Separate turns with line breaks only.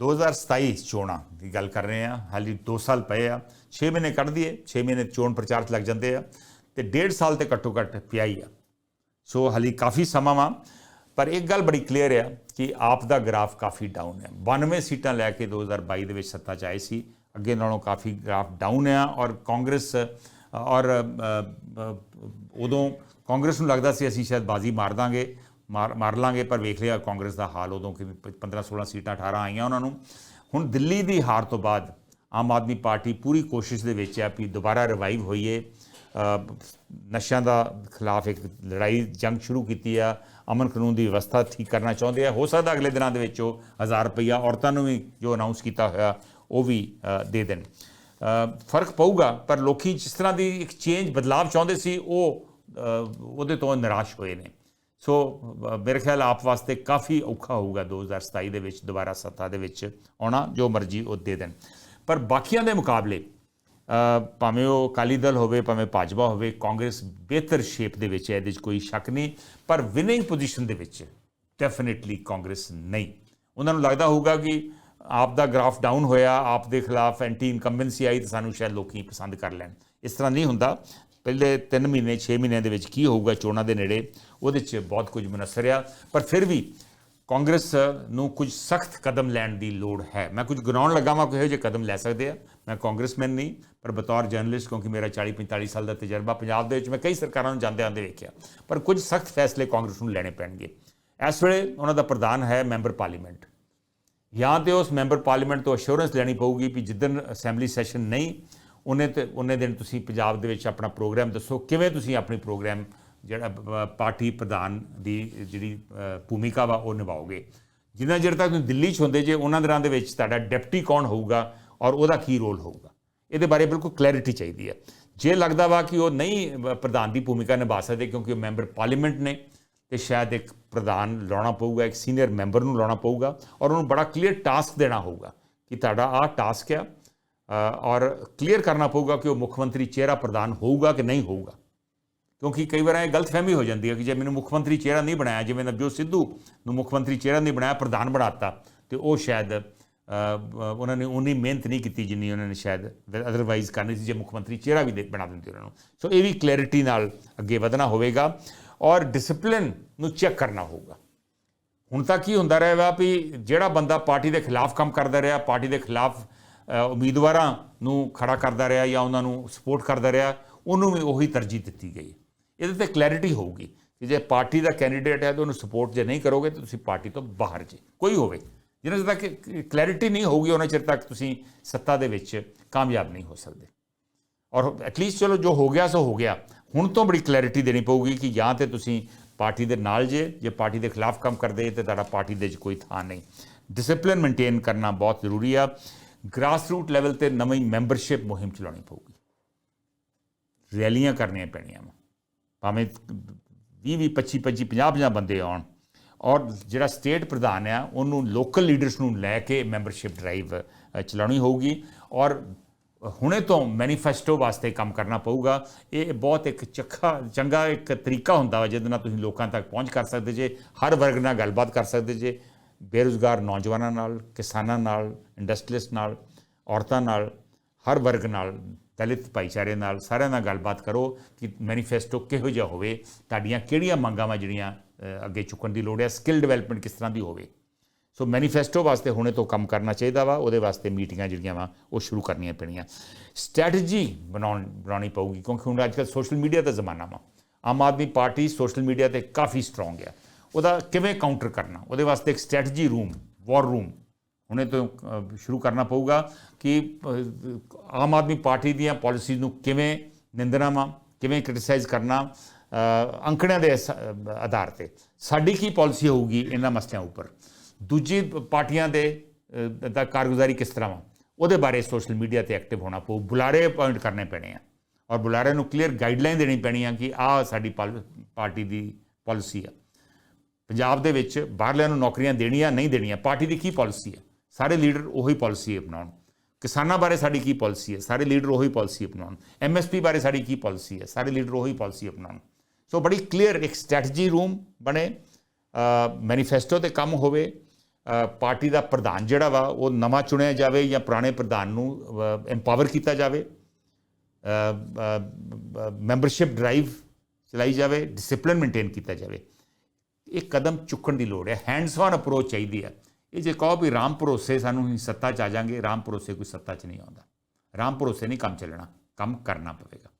2027 ਚੋਣਾਂ ਦੀ ਗੱਲ ਕਰ ਰਹੇ ਆ ਹਾਲੀ 2 ਸਾਲ ਪਏ ਆ। 6 ਮਹੀਨੇ ਕੱਢ ਦਈਏ 6 ਮਹੀਨੇ ਚੋਣ ਪ੍ਰਚਾਰ 'ਚ ਲੱਗ ਜਾਂਦੇ ਆ ਤੇ 1.5 ਸਾਲ ਤੇ ਘੱਟੋ ਘੱਟ ਪਿਆ ਹੀ ਆ। ਸੋ ਹਾਲੀ ਕਾਫੀ ਸਮਾਂ ਵਾ। ਪਰ ਇੱਕ ਗੱਲ ਬੜੀ ਕਲੀਅਰ ਆ ਕਿ ਆਪ ਦਾ ਗ੍ਰਾਫ ਕਾਫੀ ਡਾਊਨ ਹੈ 92 ਸੀਟਾਂ ਲੈ ਕੇ 2022 ਦੇ ਵਿੱਚ ਸੱਤਾ 'ਚ ਆਏ ਸੀ। ਅੱਗੇ ਨਾਲੋਂ ਕਾਫੀ ਗ੍ਰਾਫ ਡਾਊਨ ਆ ਔਰ ਕਾਂਗਰਸ ਔਰ ਉਦੋਂ ਕਾਂਗਰਸ ਨੂੰ ਲੱਗਦਾ ਸੀ ਅਸੀਂ ਸ਼ਾਇਦ ਬਾਜ਼ੀ ਮਾਰ ਦਾਂਗੇ। ਮਾਰ ਮਾਰ ਲਾਂਗੇ, ਪਰ ਵੇਖ ਲਿਆ ਕਾਂਗਰਸ ਦਾ ਹਾਲ ਉਦੋਂ ਕਿ 15 16 ਸੀਟਾਂ 18 ਆਈਆਂ ਉਹਨਾਂ ਨੂੰ। ਹੁਣ ਦਿੱਲੀ ਦੀ ਹਾਰ ਤੋਂ ਬਾਅਦ ਆਮ ਆਦਮੀ ਪਾਰਟੀ ਪੂਰੀ ਕੋਸ਼ਿਸ਼ ਦੇ ਵਿੱਚ ਹੈ ਕਿ ਦੁਬਾਰਾ ਰਿਵਾਈਵ ਹੋਈਏ। ਨਸ਼ਿਆਂ ਦਾ ਖਿਲਾਫ ਇੱਕ ਲੜਾਈ ਜੰਗ ਸ਼ੁਰੂ ਕੀਤੀ ਆ। ਅਮਨ ਕਾਨੂੰਨ ਦੀ ਵਿਵਸਥਾ ਠੀਕ ਕਰਨਾ ਚਾਹੁੰਦੇ ਆ। ਹੋ ਸਕਦਾ ਅਗਲੇ ਦਿਨਾਂ ਦੇ ਵਿੱਚ ਉਹ 1000 ਰੁਪਈਆ ਔਰਤਾਂ ਨੂੰ ਵੀ ਜੋ ਅਨਾਉਂਸ ਕੀਤਾ ਹੋਇਆ, ਉਹ ਵੀ ਦੇ ਦੇਣ। ਫ਼ਰਕ ਪਊਗਾ, ਪਰ ਲੋਕੀ ਜਿਸ ਤਰ੍ਹਾਂ ਦੀ ਇੱਕ ਚੇਂਜ ਬਦਲਾਵ ਚਾਹੁੰਦੇ ਸੀ, ਉਹ ਉਹਦੇ ਤੋਂ ਨਿਰਾਸ਼ ਹੋਏ ਨੇ। ਸੋ ਮੇਰੇ ਖਿਆਲ ਆਪ ਵਾਸਤੇ ਕਾਫੀ ਔਖਾ ਹੋਊਗਾ 2027 ਦੇ ਵਿੱਚ, ਦੁਬਾਰਾ ਸੱਤਾ ਦੇ ਵਿੱਚ ਆਉਣਾ, ਜੋ ਮਰਜ਼ੀ ਉਹ ਦੇ ਦੇਣ। ਪਰ ਬਾਕੀਆਂ ਦੇ ਮੁਕਾਬਲੇ ਭਾਵੇਂ ਉਹ ਅਕਾਲੀ ਦਲ ਹੋਵੇ, ਭਾਵੇਂ ਭਾਜਪਾ ਹੋਵੇ, ਕਾਂਗਰਸ ਬਿਹਤਰ ਸ਼ੇਪ ਦੇ ਵਿੱਚ ਹੈ, ਇਹਦੇ 'ਚ ਕੋਈ ਸ਼ੱਕ ਨਹੀਂ। ਪਰ ਵਿਨਿੰਗ ਪੋਜੀਸ਼ਨ ਦੇ ਵਿੱਚ ਡੈਫੀਨਿਟਲੀ ਕਾਂਗਰਸ ਨਹੀਂ। ਉਹਨਾਂ ਨੂੰ ਲੱਗਦਾ ਹੋਊਗਾ ਕਿ ਆਪ ਦਾ ਗ੍ਰਾਫ ਡਾਊਨ ਹੋਇਆ, ਆਪ ਦੇ ਖਿਲਾਫ ਐਂਟੀ ਇਨਕੰਬੈਂਸੀ ਆਈ, ਤਾਂ ਸਾਨੂੰ ਸ਼ਾਇਦ ਲੋਕੀ ਪਸੰਦ ਕਰ ਲੈਣ। ਇਸ ਤਰ੍ਹਾਂ ਨਹੀਂ ਹੁੰਦਾ। ਪਹਿਲੇ 3 ਮਹੀਨੇ 6 ਮਹੀਨਿਆਂ ਦੇ ਵਿੱਚ ਕੀ ਹੋਊਗਾ ਚੋਣਾਂ ਦੇ ਨੇੜੇ, ਉਹਦੇ 'ਚ ਬਹੁਤ ਕੁਝ ਮੁਨਸਰ ਆ। ਪਰ ਫਿਰ ਵੀ ਕਾਂਗਰਸ ਨੂੰ ਕੁਝ ਸਖਤ ਕਦਮ ਲੈਣ ਦੀ ਲੋੜ ਹੈ। ਮੈਂ ਕੁਝ ਗਿਣਾਉਣ ਲੱਗਾ ਵਾਂ ਕੋਈ ਇਹੋ ਜਿਹੇ ਕਦਮ ਲੈ ਸਕਦੇ ਆ। ਮੈਂ ਕਾਂਗਰਸਮੈਨ ਨਹੀਂ, ਪਰ ਬਤੌਰ ਜਰਨਲਿਸਟ, ਕਿਉਂਕਿ ਮੇਰਾ 40 45 ਸਾਲ ਦਾ ਤਜਰਬਾ ਪੰਜਾਬ ਦੇ ਵਿੱਚ ਮੈਂ ਕਈ ਸਰਕਾਰਾਂ ਨੂੰ ਜਾਂਦੇ ਆਂਦੇ ਵੇਖਿਆ। ਪਰ ਕੁਝ ਸਖਤ ਫੈਸਲੇ ਕਾਂਗਰਸ ਨੂੰ ਲੈਣੇ ਪੈਣਗੇ। ਇਸ ਵੇਲੇ ਉਹਨਾਂ ਦਾ ਪ੍ਰਧਾਨ ਹੈ ਮੈਂਬਰ ਪਾਰਲੀਮੈਂਟ। ਜਾਂ ਤੇ ਉਸ ਮੈਂਬਰ ਪਾਰਲੀਮੈਂਟ ਤੋਂ ਅਸ਼ੋਰੈਂਸ ਲੈਣੀ ਪਊਗੀ ਕਿ ਜਿੱਦਣ ਅਸੈਂਬਲੀ ਸੈਸ਼ਨ ਨਹੀਂ ਉਹਨੇ ਤੇ ਉਹਨੇ ਦਿਨ ਤੁਸੀਂ ਪੰਜਾਬ ਦੇ ਵਿੱਚ ਆਪਣਾ ਪ੍ਰੋਗਰਾਮ ਦੱਸੋ। ਕਿਵੇਂ ਤੁਸੀਂ ਆਪਣੀ ਪ੍ਰੋਗਰਾਮ ਜਿਹੜਾ ਪਾਰਟੀ ਪ੍ਰਧਾਨ ਦੀ ਜਿਹੜੀ ਭੂਮਿਕਾ ਵਾ ਉਹ ਨਿਭਾਓਗੇ? ਜਿੰਨਾ ਚਿਰ ਤੱਕ ਤੁਸੀਂ ਦਿੱਲੀ 'ਚ ਹੁੰਦੇ ਜੇ, ਉਹਨਾਂ ਦਿਨਾਂ ਦੇ ਵਿੱਚ ਤੁਹਾਡਾ ਡਿਪਟੀ ਕੌਣ ਹੋਊਗਾ ਔਰ ਉਹਦਾ ਕੀ ਰੋਲ ਹੋਊਗਾ? ਇਹਦੇ ਬਾਰੇ ਬਿਲਕੁਲ ਕਲੈਰਿਟੀ ਚਾਹੀਦੀ ਹੈ। ਜੇ ਲੱਗਦਾ ਵਾ ਕਿ ਉਹ ਨਹੀਂ ਪ੍ਰਧਾਨ ਦੀ ਭੂਮਿਕਾ ਨਿਭਾ ਸਕਦੇ ਕਿਉਂਕਿ ਉਹ ਮੈਂਬਰ ਪਾਰਲੀਮੈਂਟ ਨੇ, ਤੇ ਸ਼ਾਇਦ ਇੱਕ ਪ੍ਰਧਾਨ ਲਾਉਣਾ ਪਊਗਾ, ਇੱਕ ਸੀਨੀਅਰ ਮੈਂਬਰ ਨੂੰ ਲਾਉਣਾ ਪਊਗਾ ਔਰ ਉਹਨੂੰ ਬੜਾ ਕਲੀਅਰ ਟਾਸਕ ਦੇਣਾ ਹੋਊਗਾ ਕਿ ਤੁਹਾਡਾ ਆਹ ਟਾਸਕ ਆ ਔਰ ਕਲੀਅਰ ਕਰਨਾ ਪਊਗਾ ਕਿ ਉਹ ਮੁੱਖ ਮੰਤਰੀ ਚਿਹਰਾ ਪ੍ਰਧਾਨ ਹੋਊਗਾ ਕਿ ਨਹੀਂ ਹੋਊਗਾ। ਕਿਉਂਕਿ ਕਈ ਵਾਰ ਇਹ ਗਲਤਫਹਿਮੀ ਹੋ ਜਾਂਦੀ ਹੈ ਕਿ ਜੇ ਮੈਨੂੰ ਮੁੱਖ ਮੰਤਰੀ ਚਿਹਰਾ ਨਹੀਂ ਬਣਾਇਆ, ਜਿਵੇਂ ਨਵਜੋਤ ਸਿੱਧੂ ਨੂੰ ਮੁੱਖ ਮੰਤਰੀ ਚਿਹਰਾ ਨਹੀਂ ਬਣਾਇਆ, ਪ੍ਰਧਾਨ ਬਣਾਤਾ, ਤੇ ਉਹ ਸ਼ਾਇਦ ਉਹਨਾਂ ਨੇ ਉਨੀ ਮਿਹਨਤ ਨਹੀਂ ਕੀਤੀ ਜਿੰਨੀ ਉਹਨਾਂ ਨੇ ਸ਼ਾਇਦ ਅਦਰਵਾਈਜ਼ ਕਰਨੀ ਸੀ, ਜੇ ਮੁੱਖ ਮੰਤਰੀ ਚਿਹਰਾ ਵੀ ਦੇ- ਬਣਾ ਦਿੰਦੇ ਉਹਨਾਂ ਨੂੰ। ਸੋ ਇਹ ਵੀ ਕਲੈਰਿਟੀ ਨਾਲ ਅੱਗੇ ਵਧਣਾ ਹੋਵੇਗਾ ਔਰ ਡਿਸਪਲਿਨ ਨੂੰ ਚੈੱਕ ਕਰਨਾ ਹੋਊਗਾ। ਹੁਣ ਤੱਕ ਕੀ ਹੁੰਦਾ ਰਿਹਾ ਵਾ ਵੀ ਜਿਹੜਾ ਬੰਦਾ ਪਾਰਟੀ ਦੇ ਖਿਲਾਫ ਕੰਮ ਕਰਦਾ ਰਿਹਾ, ਪਾਰਟੀ ਦੇ ਖਿਲਾਫ ਉਮੀਦਵਾਰਾਂ ਨੂੰ ਖੜਾ ਕਰਦਾ ਰਿਹਾ ਜਾਂ ਉਹਨਾਂ ਨੂੰ ਸਪੋਰਟ ਕਰਦਾ ਰਿਹਾ, ਉਹਨੂੰ ਵੀ ਉਹੀ ਤਰਜੀਹ ਦਿੱਤੀ ਗਈ। ਇਹਦੇ ਤੇ ਕਲੈਰਿਟੀ ਹੋਊਗੀ ਕਿ ਜੇ ਪਾਰਟੀ ਦਾ ਕੈਂਡੀਡੇਟ ਹੈ ਤਾਂ ਉਹਨੂੰ ਸਪੋਰਟ ਜੇ ਨਹੀਂ ਕਰੋਗੇ ਤਾਂ ਤੁਸੀਂ ਪਾਰਟੀ ਤੋਂ ਬਾਹਰ ਜੇ, ਕੋਈ ਹੋਵੇ। ਜਿੰਨਾ ਚਿਰ ਤੱਕ ਕਲੈਰਿਟੀ ਨਹੀਂ ਹੋਊਗੀ, ਉਹਨਾਂ ਚਿਰ ਤੱਕ ਤੁਸੀਂ ਸੱਤਾ ਦੇ ਵਿੱਚ ਕਾਮਯਾਬ ਨਹੀਂ ਹੋ ਸਕਦੇ। ਔਰ ਐਟਲੀਸਟ ਚਲੋ ਜੋ ਹੋ ਗਿਆ ਸੋ ਹੋ ਗਿਆ। ਹੁਣ ਤੋਂ ਬੜੀ ਕਲੈਰਿਟੀ ਦੇਣੀ ਪਊਗੀ ਕਿ ਜਾਂ ਤੇ ਤੁਸੀਂ ਪਾਰਟੀ ਦੇ ਨਾਲ ਜੇ ਜੇ ਪਾਰਟੀ ਦੇ ਖਿਲਾਫ ਕੰਮ ਕਰਦੇ ਤੇ ਤੁਹਾਡਾ ਪਾਰਟੀ ਦੇ ਵਿੱਚ ਕੋਈ ਥਾਂ ਨਹੀਂ। ਡਿਸਪਲਿਨ ਮੇਨਟੇਨ ਕਰਨਾ ਬਹੁਤ ਜ਼ਰੂਰੀ ਆ। ਗ੍ਰਾਸਰੂਟ ਲੈਵਲ ਤੇ ਨਵੀਂ ਮੈਂਬਰਸ਼ਿਪ ਮੁਹਿੰਮ ਚਲਾਉਣੀ ਪਊਗੀ। ਰੈਲੀਆਂ ਕਰਨੀਆਂ ਪੈਣੀਆਂ ਵਾ। ਭਾਵੇਂ 20 20 25 25 50 50 ਬੰਦੇ ਆਉਣ ਔਰ ਜਿਹੜਾ ਸਟੇਟ ਪ੍ਰਧਾਨ ਆ, ਉਹਨੂੰ ਲੋਕਲ ਲੀਡਰਸ ਨੂੰ ਲੈ ਕੇ ਮੈਂਬਰਸ਼ਿਪ ਡਰਾਈਵ ਚਲਾਉਣੀ ਹੋਊਗੀ ਔਰ ਹੁਣੇ ਤੋਂ ਮੈਨੀਫੈਸਟੋ ਵਾਸਤੇ ਕੰਮ ਕਰਨਾ ਪਊਗਾ। ਇਹ ਬਹੁਤ ਇੱਕ ਚੱਖਾ, ਚੰਗਾ ਇੱਕ ਤਰੀਕਾ ਹੁੰਦਾ ਵਾ ਜਿਹਦੇ ਨਾਲ ਤੁਸੀਂ ਲੋਕਾਂ ਤੱਕ ਪਹੁੰਚ ਕਰ ਸਕਦੇ ਜੇ, ਹਰ ਵਰਗ ਨਾਲ ਗੱਲਬਾਤ ਕਰ ਸਕਦੇ ਜੇ ਬੇਰੁਜ਼ਗਾਰ ਨੌਜਵਾਨਾਂ ਨਾਲ, ਕਿਸਾਨਾਂ ਨਾਲ ਇੰਡਸਟਰੀਲਿਸਟ ਨਾਲ, ਔਰਤਾਂ ਨਾਲ, ਹਰ ਵਰਗ ਨਾਲ, ਦਲਿਤ ਭਾਈਚਾਰੇ ਨਾਲ ਸਾਰਿਆਂ ਨਾਲ ਗੱਲਬਾਤ ਕਰੋ ਕਿ ਮੈਨੀਫੈਸਟੋ ਕਿਹੋ ਜਿਹਾ ਹੋਵੇ, ਤੁਹਾਡੀਆਂ ਕਿਹੜੀਆਂ ਮੰਗਾਂ ਵਾ ਜਿਹੜੀਆਂ ਅੱਗੇ ਚੁੱਕਣ ਦੀ ਲੋੜ ਹੈ ਸਕਿੱਲ ਡਿਵੈਲਪਮੈਂਟ ਕਿਸ ਤਰ੍ਹਾਂ ਦੀ ਹੋਵੇ। ਸੋ ਮੈਨੀਫੈਸਟੋ ਵਾਸਤੇ ਹੁਣੇ ਤੋਂ ਕੰਮ ਕਰਨਾ ਚਾਹੀਦਾ ਵਾ, ਉਹਦੇ ਵਾਸਤੇ ਮੀਟਿੰਗਾਂ ਜਿਹੜੀਆਂ ਵਾ, ਉਹ ਸ਼ੁਰੂ ਕਰਨੀਆਂ ਪੈਣੀਆਂ। ਸਟ੍ਰੈਟਜੀ ਬਣਾਉਣ, ਬਣਾਉਣੀ ਪਊਗੀ, ਕਿਉਂਕਿ ਹੁਣ ਅੱਜਕੱਲ ਸੋਸ਼ਲ ਮੀਡੀਆ ਦਾ ਜ਼ਮਾਨਾ ਵਾ। Aam Aadmi party social media ਤੇ ਕਾਫੀ ਸਟਰੋਂਗ ਹੈ ਉਹਦਾ ਕਿਵੇਂ ਕਾਊਂਟਰ ਕਰਨਾ? ਉਹਦੇ ਵਾਸਤੇ ਇੱਕ ਸਟ੍ਰੈਟਜੀ ਰੂਮ ਵਾਰ ਰੂਮ ਹੁਣੇ ਤੋਂ ਸ਼ੁਰੂ ਕਰਨਾ ਪਊਗਾ ਕਿ ਆਮ ਆਦਮੀ ਪਾਰਟੀ ਦੀਆਂ ਪਾਲਿਸੀਜ਼ ਨੂੰ ਕਿਵੇਂ ਨਿੰਦਣਾ ਵਾ, ਕਿਵੇਂ ਕ੍ਰਿਟਿਸਾਈਜ਼ ਕਰਨਾ ਅੰਕੜਿਆਂ ਦੇ ਆਧਾਰ ਤੇ। ਸਾਡੀ ਕੀ ਪਾਲਿਸੀ ਹੋਊਗੀ ਇਹਨਾਂ ਮਸਲਿਆਂ ਉੱਪਰ? ਦੂਜੀ ਪਾਰਟੀਆਂ ਦੇ ਦਾ ਕਾਰਗੁਜ਼ਾਰੀ ਕਿਸ ਤਰ੍ਹਾਂ ਵਾ? ਉਹਦੇ ਬਾਰੇ ਸੋਸ਼ਲ ਮੀਡੀਆ ਤੇ ਐਕਟਿਵ ਹੋਣਾ ਪਊ। ਬੁਲਾਰੇ ਅਪਾਇੰਟ ਕਰਨੇ ਪੈਣੇ ਆ। ਔਰ ਬੁਲਾਰੇ ਨੂੰ ਕਲੀਅਰ ਗਾਈਡਲਾਈਨ ਦੇਣੀ ਪੈਣੀ ਆ ਕਿ ਆਹ ਸਾਡੀ ਪਾਲ- ਪਾਰਟੀ ਦੀ ਪਾਲਿਸੀ ਆ। ਪੰਜਾਬ ਦੇ ਵਿੱਚ ਬਾਹਰਲਿਆਂ ਨੂੰ ਨੌਕਰੀਆਂ ਦੇਣੀਆਂ, ਨਹੀਂ ਦੇਣੀਆਂ, ਪਾਰਟੀ ਦੀ ਕੀ ਪਾਲਿਸੀ ਹੈ? ਸਾਰੇ ਲੀਡਰ ਉਹੀ ਪਾਲਿਸੀ ਅਪਣਾਉਣ। ਕਿਸਾਨਾਂ ਬਾਰੇ ਸਾਡੀ ਕੀ ਪਾਲਿਸੀ ਹੈ? ਸਾਰੇ ਲੀਡਰ ਉਹੀ ਪਾਲਿਸੀ ਅਪਣਾਉਣ। ਐਮਐਸਪੀ ਬਾਰੇ ਸਾਡੀ ਕੀ ਪਾਲਿਸੀ ਹੈ? ਸਾਰੇ ਲੀਡਰ ਉਹੀ ਪਾਲਿਸੀ ਅਪਣਾਉਣ। ਸੋ ਬੜੀ ਕਲੀਅਰ ਇੱਕ ਸਟ੍ਰੈਟਜੀ ਰੂਮ ਬਣੇ। ਮੈਨੀਫੈਸਟੋ ਤੇ ਕੰਮ ਹੋਵੇ। ਪਾਰਟੀ ਦਾ ਪ੍ਰਧਾਨ ਜਿਹੜਾ ਵਾ, ਉਹ ਨਵਾਂ ਚੁਣਿਆ ਜਾਵੇ ਜਾਂ ਪੁਰਾਣੇ ਪ੍ਰਧਾਨ ਨੂੰ ਐਮਪਾਵਰ ਕੀਤਾ ਜਾਵੇ। ਮੈਂਬਰਸ਼ਿਪ ਡਰਾਈਵ ਚਲਾਈ ਜਾਵੇ ਡਿਸਪਲਿਨ ਮੇਨਟੇਨ ਕੀਤਾ ਜਾਵੇ। ਇਹ ਕਦਮ ਚੁੱਕਣ ਦੀ ਲੋੜ ਹੈ। ਹੈਂਡਸ ਔਨ ਅਪਰੋਚ ਚਾਹੀਦੀ ਹੈ। ਇਹ ਜੇ ਕਹੋ ਵੀ ਰਾਮ ਭਰੋਸੇ ਸਾਨੂੰ ਹੀ ਸੱਤਾ ਚ ਆ ਜਾਾਂਗੇ ਰਾਮ ਭਰੋਸੇ ਕੋਈ ਸੱਤਾ ਚ ਨਹੀਂ ਆਉਂਦਾ। ਰਾਮ ਭਰੋਸੇ ਨਹੀਂ ਕੰਮ ਚੱਲਣਾ, ਕੰਮ ਕਰਨਾ ਪਵੇਗਾ।